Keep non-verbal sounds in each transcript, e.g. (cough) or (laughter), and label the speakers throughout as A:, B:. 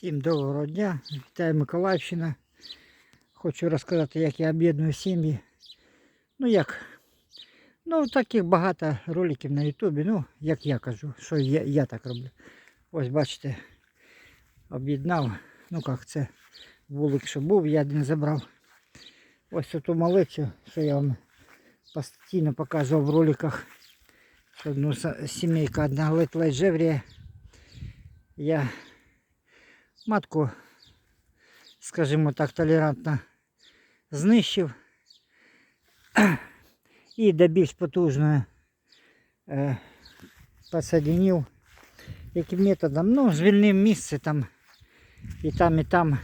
A: Всім доброго дня. Вітаю Миколаївщина. Хочу розказати, як я об'єдную сім'ї. Ну як? Ну, таких багато роликів на Ютубі. Ну, як я кажу, що я, я так роблю. Ось бачите, об'єднав. Ну як це вулик, що був, я один забрав. Ось ту малечу, що я вам постійно показував в роликах. Що ну, сімейка одна ледь-ледь жевріє. Я матку, скажімо так, толерантно знищив і до більш потужної е, посадінів. Яким методом? Ну, звільнив місце там і там, і там,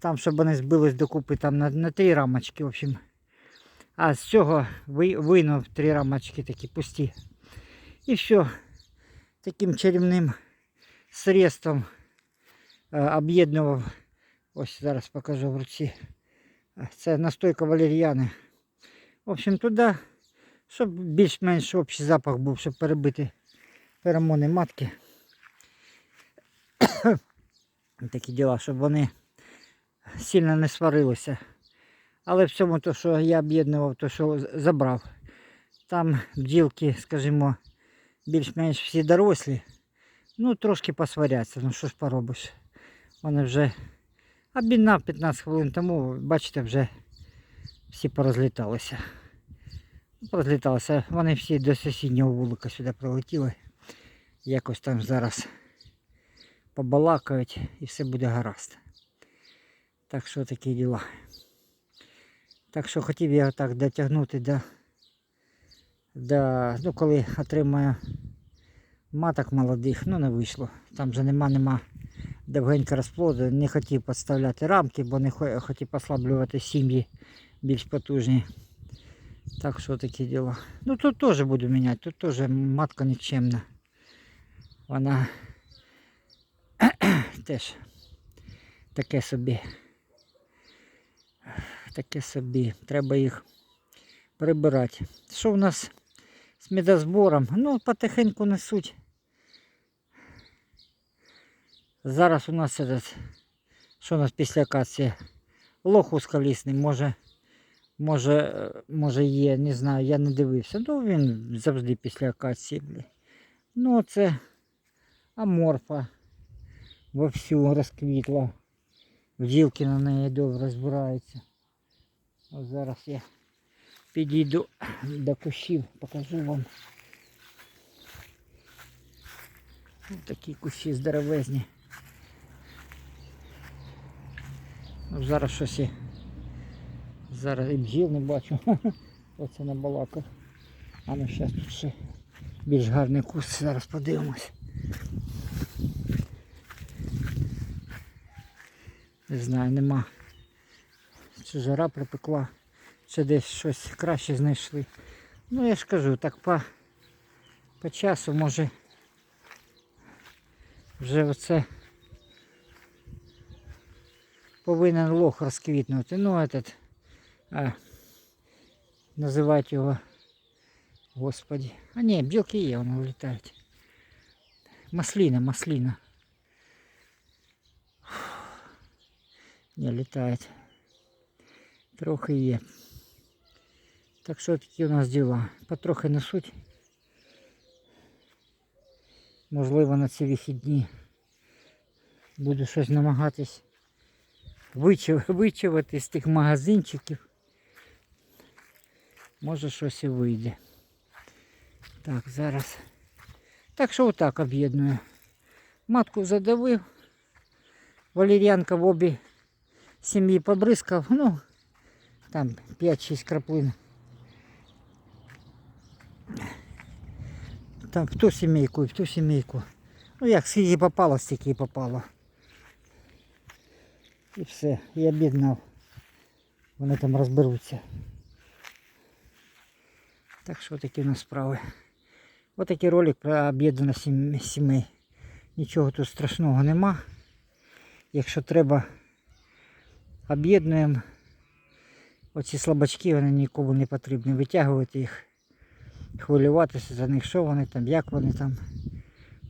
A: там, щоб вони збились докупи там на, на три рамочки, в общем. А з цього ви, винув три рамочки такі пусті. І все. Таким чарівним средством об'єднував. Ось зараз покажу в руці. Це настойка валеріани. В общем, туди, щоб більш-менш общий запах був, щоб перебити феромони матки. (coughs) Такі діла, щоб вони сильно не сварилися. Але в цьому то, що я об'єднував, то що забрав. Там бджілки, скажімо, більш-менш всі дорослі. Ну, трошки посваряться, ну що ж поробиш. Вони вже об'єднав 15 хвилин тому, бачите, вже всі порозліталися. Ну, Порозліталися. Вони всі до сусіднього вулика сюди прилетіли. Якось там зараз побалакають і все буде гаразд. Так що такі діла. Так що хотів я так дотягнути до, до ну, коли отримаю маток молодих, ну не вийшло. Там вже нема, нема довгенько розплоду. Не хотів підставляти рамки, бо не хотів послаблювати сім'ї більш потужні. Так що такі діла. Ну тут теж буду міняти, тут теж матка нікчемна. Вона (clears throat) теж таке собі. Таке собі. Треба їх прибирати. Що в нас з медозбором? Ну, потихеньку несуть. Зараз у нас що у нас після акації? Лох узколісний, може, може, е, може є, не знаю, я не дивився. Ну він завжди після акації. Ну це аморфа вовсю розквітла. Бджілки на неї добре збираються. Ось зараз я підійду до кущів, покажу вам. Ось такі кущі здоровезні. Ну, зараз щось і. Зараз і бджіл не бачу. (laughs) Оце на балаках. А ну зараз тут ще більш гарний куст, зараз подивимось. Не знаю, нема. Чи жара припекла, чи десь щось краще знайшли. Ну я ж кажу, так по, по часу може вже оце повинен лох розквітнути. Ну этот, а, називають його, господи. А ні, бджілки є, вони влітають. Масліна, масліна. Не літають. Трохи є. Так що такі у нас діла. Потрохи несуть. Можливо, на ці вихідні буду щось намагатись вичавити з тих магазинчиків. Може щось і вийде. Так, зараз. Так що отак об'єдную. Матку задавив. Валеріанка в обі сім'ї побризкав. Ну, там 5-6 краплин. Там в ту сімейку і в ту сімейку. Ну як скільки попало, стільки попало. І все, і об'єднав. Вони там розберуться. Так що такі у нас справи. Ось такий ролик про об'єднання сімей. Нічого тут страшного нема. Якщо треба, об'єднуємо. Оці слабачки, вони нікому не потрібні. Витягувати їх, хвилюватися за них, що вони там, як вони там.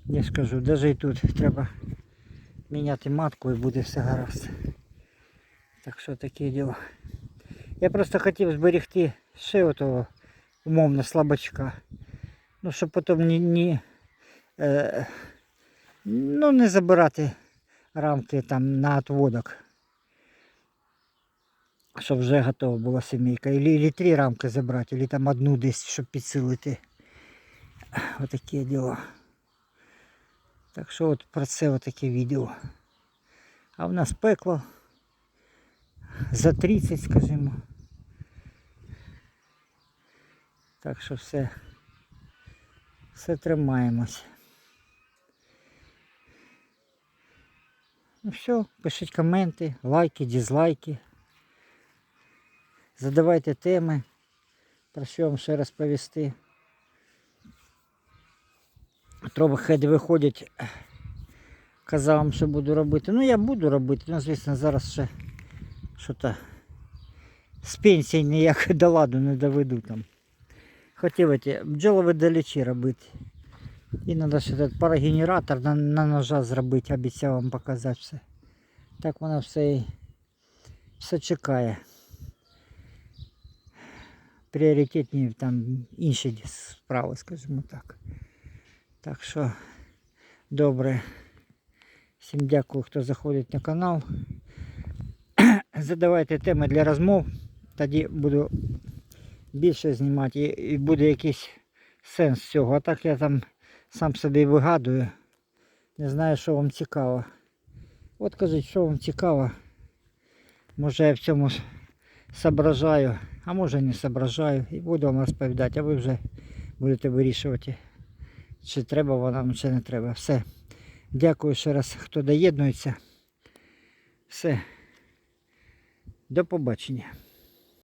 A: Я ж кажу, навіть і тут треба міняти матку і буде все гаразд. Так що таке діло. Я просто хотів зберегти ще отого умовно слабачка. Ну, щоб потім ні, ні, е, ну, не забирати рамки там на отводок. Щоб вже готова була сімейка. Ілі, ілі три рамки забрати, ілі там одну десь, щоб підсилити. Отаке діло. Так що от про це отаке відео. А в нас пекло за 30, скажімо. Так що все, все тримаємось. Ну все, пишіть коменти, лайки, дизлайки. Задавайте теми, про що вам ще розповісти. Трохи виходять. Казав вам, що буду робити. Ну я буду робити, ну звісно, зараз ще що-то з пенсії ніяк (laughs) до ладу не доведу там. Хотів ті бджоловидалічі робити. І треба ще этот парогенератор на, на ножа зробити, обіцяв вам показати все. Так воно все, все чекає. Пріоритетні там інші справи, скажімо так. Так що добре. Всім дякую, хто заходить на канал. (clears throat) Задавайте теми для розмов. Тоді буду більше знімати і, буде якийсь сенс цього. А так я там сам собі вигадую. Не знаю, що вам цікаво. От кажіть, що вам цікаво. Може я в цьому соображаю, а може не соображаю. І буду вам розповідати, а ви вже будете вирішувати, чи треба вона, чи не треба. Все. Дякую ще раз, хто доєднується. Все. До побачення.